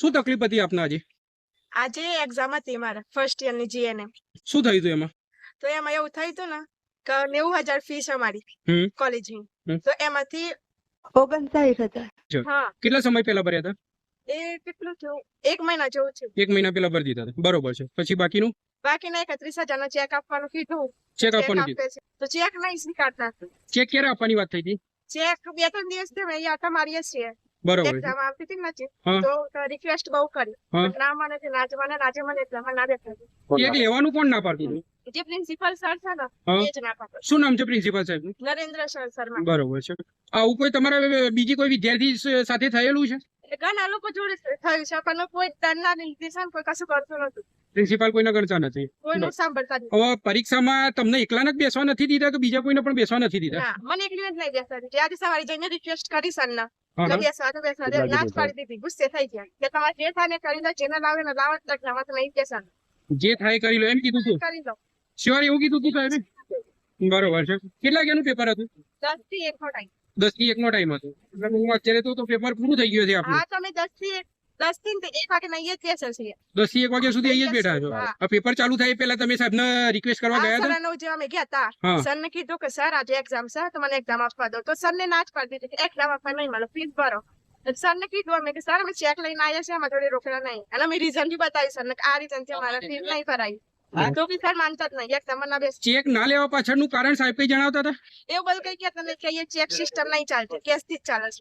શું તકલીફ હતી આપને આજે? આજે એક્ઝામ હતી મારે ફર્સ્ટ યરની જીએનએમ શું થયું હતું એમાં? તો એમાં એવું થયું હતું ને કે નેવું હજાર ફીસ અમારી હમ. કોલેજની હમ. તો એમાંથી ઓગણસાઠ હજાર. હા. કેટલા સમય પહેલા ભર્યા હતા? એ કેટલું થયું? એક મહિના જેવું છે એક મહિના પહેલા ભરી દીધા હતા. બરોબર છે. પછી બાકીનું? બાકીના એકત્રીસ હજાર નો ચેક આપવાનું કીધું ચેક ચેક આપવાનું કીધું તો ચેક નહીં સ્વીકારતા ચેક ક્યારે આપવાની વાત થઈ હતી? ચેક બે ત્રણ દિવસથી મેં આટા મારીએ છીએ બરોબર એક્ઝામ આવતી હતી ને તો રિક્વેસ્ટ બહુ કરી. પણ ના મને છે ના જ મને ના જ મને એટલે મને ના દેખાય. ચેક લેવાનું કોણ ના પાડતું? જે પ્રિન્સિપલ સર છે ને એ જ ના પાડે. શું નામ છે પ્રિન્સિપલ સાહેબ? નરેન્દ્ર સર શર્મા. બરોબર છે. આવું કોઈ તમારા બીજી કોઈ વિદ્યાર્થી સાથે થયેલું છે? ઘણા લોકો જોડે થયું છે. પણ કોઈ દંડના નિર્દેશન કોઈ કશું કરતું નથી પ્રિન્સિપાલ કોઈને ગણતા નથી. કોઈનું સાંભળતા નથી. હવે પરીક્ષામાં તમને એકલાને જ બેસવા નથી દીધા કે બીજા કોઈને પણ બેસવા નથી દીધા? મને એકલી જ નહીં બેસવા દીધી. આજે સવારે જઈને રિક્વેસ્ટ કરી સર ના. હા, કે હા. બેસવા તો બેસવા દે. ના જ પાડી દીધી. ગુસ્સે થઈ ગયા. તમારે જે થાય કરી લો. જેને લાવે ને લાવે તો નહીં બેસવાનું. જે થાય કરી લો. એમ કીધું તું. કરી લો. શ્યોર એવું કીધું બરોબર છે. કેટલા વાગ્યાનું પેપર હતું? દસથી એક ટાઈમ દસથી એક નો ટાઈમ હતો. એટલે હું અત્યારે તો પેપર પૂરું થઈ ગયું છે આપણું. હા તમે દસથી દસથી એક વાગે નહીં જ બેસે છીએ. દસથી એક વાગ્યા સુધી અહીંયા જ બેઠા છો. આ પેપર ચાલુ થાય એ પહેલા તમે સાહેબને રિક્વેસ્ટ કરવા ગયા હતા? સર જે અમે ગયા હતા. સર ને કીધું કે સર આજે એક્ઝામ છે તો મને એક્ઝામ આપવા દો. તો સર ને ના જ પાડી દીધી એક્ઝામ આપવા નહીં મળે ફીસ ભરો. સર ને કીધું અમે કે સર અમે ચેક લઈને આવ્યા છે અમારા જોડે રોકડા નહીં. અને અમે રીઝન બી બતાવ્યું સર ને આ રીઝનથી અમારે ફીસ નહીં ભરાઈ ચેક ના લેવા પાછળનું કારણ સાહેબ જણાવતા હતા? એવું બધું કઈ નહીં કે ચેક સિસ્ટમ નહીં ચાલતી. કેસથી જ ચાલે છે.